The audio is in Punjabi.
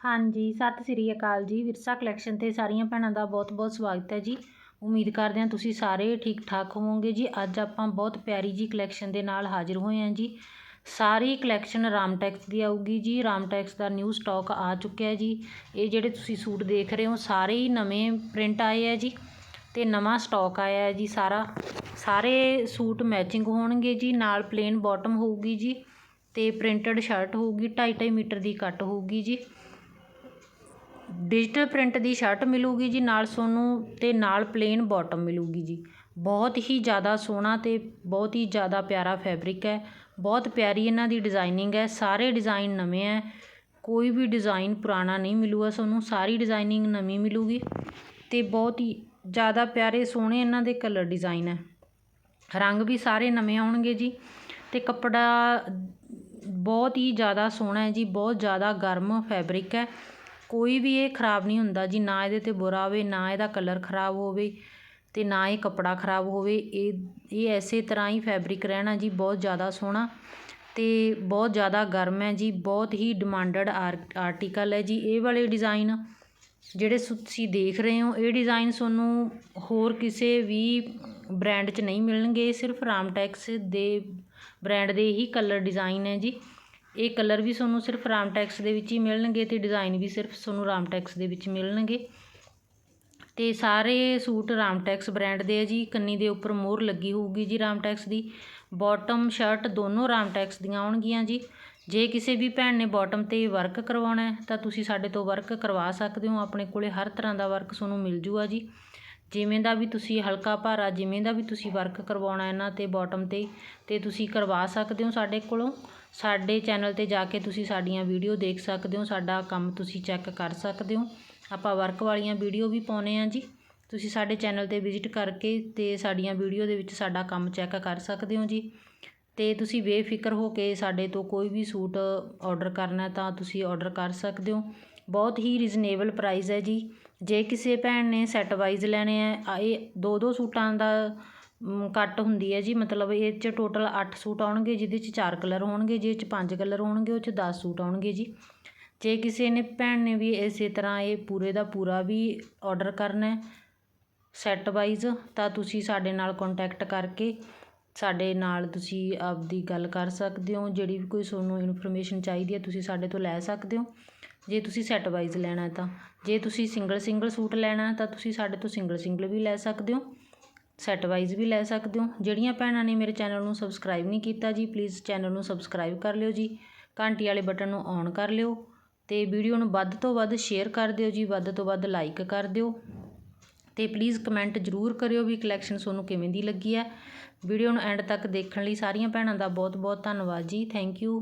ਹਾਂਜੀ, ਸਤਿ ਸ੍ਰੀ ਅਕਾਲ ਜੀ। ਵਿਰਸਾ ਕਲੈਕਸ਼ਨ ਤੇ ਸਾਰੀਆਂ ਭੈਣਾਂ ਦਾ ਬਹੁਤ-ਬਹੁਤ ਸਵਾਗਤ ਹੈ ਜੀ। ਉਮੀਦ ਕਰਦੇ ਹਾਂ ਤੁਸੀਂ ਸਾਰੇ ਠੀਕ ਠਾਕ ਹੋਵੋਗੇ ਜੀ। ਅੱਜ ਆਪਾਂ ਬਹੁਤ ਪਿਆਰੀ ਜੀ ਕਲੈਕਸ਼ਨ ਦੇ ਨਾਲ ਹਾਜ਼ਰ ਹੋਏ ਹਾਂ ਜੀ। ਸਾਰੀ ਕਲੈਕਸ਼ਨ ਰਾਮਟੈਕਸ ਦੀ ਆਊਗੀ ਜੀ। ਰਾਮਟੈਕਸ ਦਾ ਨਿਊ ਸਟਾਕ ਆ ਚੁੱਕਿਆ ਜੀ। ਇਹ ਜਿਹੜੇ ਤੁਸੀਂ ਸੂਟ ਦੇਖ ਰਹੇ ਹੋ, ਸਾਰੇ ਹੀ ਨਵੇਂ ਪ੍ਰਿੰਟ ਆਏ ਆ ਜੀ ਤੇ ਨਵਾਂ ਸਟਾਕ ਆਇਆ ਹੈ ਜੀ ਸਾਰਾ। ਸਾਰੇ ਸੂਟ ਮੈਚਿੰਗ ਹੋਣਗੇ ਜੀ। ਨਾਲ ਪਲੇਨ ਬਾਟਮ ਹੋਊਗੀ ਜੀ ਤੇ ਪ੍ਰਿੰਟਡ ਸ਼ਰਟ ਹੋਊਗੀ। 2.5 ਮੀਟਰ ਦੀ ਕੱਟ ਹੋਊਗੀ ਜੀ। ਡਿਜੀਟਲ ਪ੍ਰਿੰਟ ਦੀ ਸ਼ਰਟ ਮਿਲੂਗੀ ਜੀ, ਨਾਲ ਸੋਨੂੰ ਅਤੇ ਨਾਲ ਪਲੇਨ ਬੋਟਮ ਮਿਲੂਗੀ ਜੀ। ਬਹੁਤ ਹੀ ਜ਼ਿਆਦਾ ਸੋਹਣਾ ਅਤੇ ਬਹੁਤ ਹੀ ਜ਼ਿਆਦਾ ਪਿਆਰਾ ਫੈਬਰਿਕ ਹੈ। ਬਹੁਤ ਪਿਆਰੀ ਇਹਨਾਂ ਦੀ ਡਿਜ਼ਾਇਨਿੰਗ ਹੈ। ਸਾਰੇ ਡਿਜ਼ਾਇਨ ਨਵੇਂ ਹੈ। ਕੋਈ ਵੀ ਡਿਜ਼ਾਇਨ ਪੁਰਾਣਾ ਨਹੀਂ ਮਿਲੂਗਾ ਤੁਹਾਨੂੰ ਸਾਰੀ ਡਿਜ਼ਾਇਨਿੰਗ ਨਵੀਂ ਮਿਲੂਗੀ ਅਤੇ ਬਹੁਤ ਹੀ ਜ਼ਿਆਦਾ ਪਿਆਰੇ ਸੋਹਣੇ ਇਹਨਾਂ ਦੇ ਕਲਰ ਡਿਜ਼ਾਇਨ ਹੈ। ਰੰਗ ਵੀ ਸਾਰੇ ਨਵੇਂ ਆਉਣਗੇ ਜੀ ਅਤੇ ਕੱਪੜਾ ਬਹੁਤ ਹੀ ਜ਼ਿਆਦਾ ਸੋਹਣਾ ਹੈ ਜੀ। ਬਹੁਤ ਜ਼ਿਆਦਾ ਗਰਮ ਫੈਬਰਿਕ ਹੈ। ਕੋਈ ਵੀ ਇਹ ਖਰਾਬ ਨਹੀਂ ਹੁੰਦਾ ਜੀ, ਨਾ ਇਹਦੇ ਤੇ ਬੁਰਾ ਹੋਵੇ, ਨਾ ਇਹਦਾ ਕਲਰ ਖਰਾਬ ਹੋਵੇ ਅਤੇ ਨਾ ਇਹ ਕੱਪੜਾ ਖਰਾਬ ਹੋਵੇ, ਇਹ ਇਹ ਇਸੇ ਤਰ੍ਹਾਂ ਹੀ ਫੈਬਰਿਕ ਰਹਿਣਾ ਜੀ, ਬਹੁਤ ਜ਼ਿਆਦਾ ਸੋਹਣਾ ਅਤੇ ਬਹੁਤ ਜ਼ਿਆਦਾ ਗਰਮ ਹੈ ਜੀ, ਬਹੁਤ ਹੀ ਡਿਮਾਂਡਡ ਆਰਟੀਕਲ ਹੈ ਜੀ। ਇਹ ਵਾਲੇ ਡਿਜ਼ਾਈਨ ਜਿਹੜੇ ਤੁਸੀਂ ਦੇਖ ਰਹੇ ਹੋ, ਇਹ ਡਿਜ਼ਾਈਨ ਤੁਹਾਨੂੰ ਹੋਰ ਕਿਸੇ ਵੀ ਬ੍ਰਾਂਡ 'ਚ ਨਹੀਂ ਮਿਲਣਗੇ ਸਿਰਫ ਰਾਮਟੈਕਸ ਦੇ ਬ੍ਰਾਂਡ ਦੇ ਹੀ ਕਲਰ ਡਿਜ਼ਾਈਨ ਹੈ ਜੀ। ਇਹ ਕਲਰ ਵੀ ਤੁਹਾਨੂੰ ਸਿਰਫ ਰਾਮ ਟੈਕਸ ਦੇ ਵਿੱਚ ਹੀ ਮਿਲਣਗੇ ਤੇ ਡਿਜ਼ਾਈਨ ਵੀ ਸਿਰਫ ਤੁਹਾਨੂੰ ਰਾਮ ਟੈਕਸ ਦੇ ਵਿੱਚ ਮਿਲਣਗੇ। ਤੇ ਸਾਰੇ ਸੂਟ ਰਾਮ ਟੈਕਸ ਬ੍ਰਾਂਡ ਦੇ ਆ ਜੀ। ਕੰਨੀ ਦੇ ਉੱਪਰ ਮੋਹਰ ਲੱਗੀ ਹੋਊਗੀ ਜੀ ਰਾਮ ਟੈਕਸ ਦੀ। ਬਾਟਮ ਸ਼ਰਟ ਦੋਨੋਂ ਰਾਮਟੈਕਸ ਦੀਆਂ ਆਉਣਗੀਆਂ ਜੀ। ਜੇ ਕਿਸੇ ਵੀ ਭੈਣ ਨੇ ਬਾਟਮ ਤੇ ਵਰਕ ਕਰਵਾਉਣਾ ਹੈ, ਤਾਂ ਤੁਸੀਂ ਸਾਡੇ ਤੋਂ ਵਰਕ ਕਰਵਾ ਸਕਦੇ ਹੋ। ਆਪਣੇ ਕੋਲੇ ਹਰ ਤਰ੍ਹਾਂ ਦਾ ਵਰਕ ਤੁਹਾਨੂੰ ਮਿਲ ਜੂਗਾ ਜੀ। ਜਿਵੇਂ ਦਾ ਵੀ ਤੁਸੀਂ ਹਲਕਾ ਭਾਰਾ, ਜਿਵੇਂ ਦਾ ਵੀ ਤੁਸੀਂ ਵਰਕ ਕਰਵਾਉਣਾ ਇਹਨਾਂ ਤੇ ਬੋਟਮ ਤੇ ਅਤੇ ਤੁਸੀਂ ਕਰਵਾ ਸਕਦੇ ਹੋ ਸਾਡੇ ਕੋਲੋਂ। ਸਾਡੇ ਚੈਨਲ ਤੇ ਜਾ ਕੇ ਤੁਸੀਂ ਸਾਡੀਆਂ ਵੀਡੀਓ ਦੇਖ ਸਕਦੇ ਹੋ, ਸਾਡਾ ਕੰਮ ਤੁਸੀਂ ਚੈੱਕ ਕਰ ਸਕਦੇ ਹੋ। ਆਪਾਂ ਵਰਕ ਵਾਲੀਆਂ ਵੀਡੀਓ ਵੀ ਪਾਉਂਦੇ ਹਾਂ ਜੀ। ਤੁਸੀਂ ਸਾਡੇ ਚੈਨਲ ਤੇ ਵਿਜ਼ਿਟ ਕਰਕੇ ਅਤੇ ਸਾਡੀਆਂ ਵੀਡੀਓ ਦੇ ਵਿੱਚ ਸਾਡਾ ਕੰਮ ਚੈੱਕ ਕਰ ਸਕਦੇ ਹੋ ਜੀ। ਅਤੇ ਤੁਸੀਂ ਬੇਫਿਕਰ ਹੋ ਕੇ ਸਾਡੇ ਤੋਂ ਕੋਈ ਵੀ ਸੂਟ ਔਡਰ ਕਰਨਾ ਤਾਂ ਤੁਸੀਂ ਔਡਰ ਕਰ ਸਕਦੇ ਹੋ। ਬਹੁਤ ਹੀ ਰੀਜ਼ਨੇਬਲ ਪ੍ਰਾਈਸ ਹੈ ਜੀ। ਜੇ ਕਿਸੇ ਭੈਣ ਨੇ ਸੈੱਟ ਵਾਈਜ਼ ਲੈਣੇ ਹੈ ਇਹ ਦੋ ਦੋ ਸੂਟਾਂ ਦਾ ਕੱਟ ਹੁੰਦੀ ਹੈ ਜੀ, ਮਤਲਬ ਇਹ 'ਚ ਟੋਟਲ ਅੱਠ ਸੂਟ ਆਉਣਗੇ, ਜਿਹਦੇ 'ਚ ਚਾਰ ਕਲਰ ਹੋਣਗੇ ਜਿਹਦੇ 'ਚ ਪੰਜ ਕਲਰ ਹੋਣਗੇ, ਉਹ 'ਚ ਦਸ ਸੂਟ ਆਉਣਗੇ ਜੀ। ਜੇ ਕਿਸੇ ਨੇ, ਭੈਣ ਨੇ ਵੀ ਇਸੇ ਤਰ੍ਹਾਂ ਇਹ ਪੂਰੇ ਦਾ ਪੂਰਾ ਵੀ ਔਡਰ ਕਰਨਾ ਸੈੱਟ ਵਾਈਜ਼ ਤਾਂ ਤੁਸੀਂ ਸਾਡੇ ਨਾਲ ਕੰਟੈਕਟ ਕਰਕੇ ਸਾਡੇ ਨਾਲ ਤੁਸੀਂ ਆਪਦੀ ਗੱਲ ਕਰ ਸਕਦੇ ਹੋ, ਜਿਹੜੀ ਵੀ ਕੋਈ ਤੁਹਾਨੂੰ ਇਨਫੋਰਮੇਸ਼ਨ ਚਾਹੀਦੀ ਹੈ, ਤੁਸੀਂ ਸਾਡੇ ਤੋਂ ਲੈ ਸਕਦੇ ਹੋ। ਜੇ ਤੁਸੀਂ ਸੈੱਟ ਵਾਈਜ਼ ਲੈਣਾ ਤਾਂ। ਜੇ ਤੁਸੀਂ ਸਿੰਗਲ ਸਿੰਗਲ ਸੂਟ ਲੈਣਾ ਤਾਂ ਤੁਸੀਂ ਸਾਡੇ ਤੋਂ ਸਿੰਗਲ ਸਿੰਗਲ ਵੀ ਲੈ ਸਕਦੇ ਹੋ। ਸੈੱਟ ਵਾਈਜ਼ ਵੀ ਲੈ ਸਕਦੇ ਹੋ। ਜਿਹੜੀਆਂ ਭੈਣਾਂ ਨੇ ਮੇਰੇ ਚੈਨਲ ਨੂੰ ਸਬਸਕ੍ਰਾਈਬ ਨਹੀਂ ਕੀਤਾ ਜੀ ਪਲੀਜ਼ ਚੈਨਲ ਨੂੰ ਸਬਸਕ੍ਰਾਈਬ ਕਰ ਲਿਓ ਜੀ। ਘੰਟੀ ਵਾਲੇ ਬਟਨ ਨੂੰ ਔਨ ਕਰ ਲਿਓ ਤੇ ਵੀਡੀਓ ਨੂੰ ਵੱਧ ਤੋਂ ਵੱਧ ਸ਼ੇਅਰ ਕਰ ਦਿਓ ਜੀ, ਵੱਧ ਤੋਂ ਵੱਧ ਲਾਈਕ ਕਰ ਦਿਓ। ਤੇ ਪਲੀਜ਼ ਕਮੈਂਟ ਜ਼ਰੂਰ ਕਰਿਓ ਵੀ ਕਲੈਕਸ਼ਨ ਤੁਹਾਨੂੰ ਕਿਵੇਂ ਦੀ ਲੱਗੀ ਹੈ। ਵੀਡੀਓ ਨੂੰ ਐਂਡ ਤੱਕ ਦੇਖਣ ਲਈ ਸਾਰੀਆਂ ਭੈਣਾਂ ਦਾ ਬਹੁਤ ਬਹੁਤ ਧੰਨਵਾਦ ਜੀ। Thank you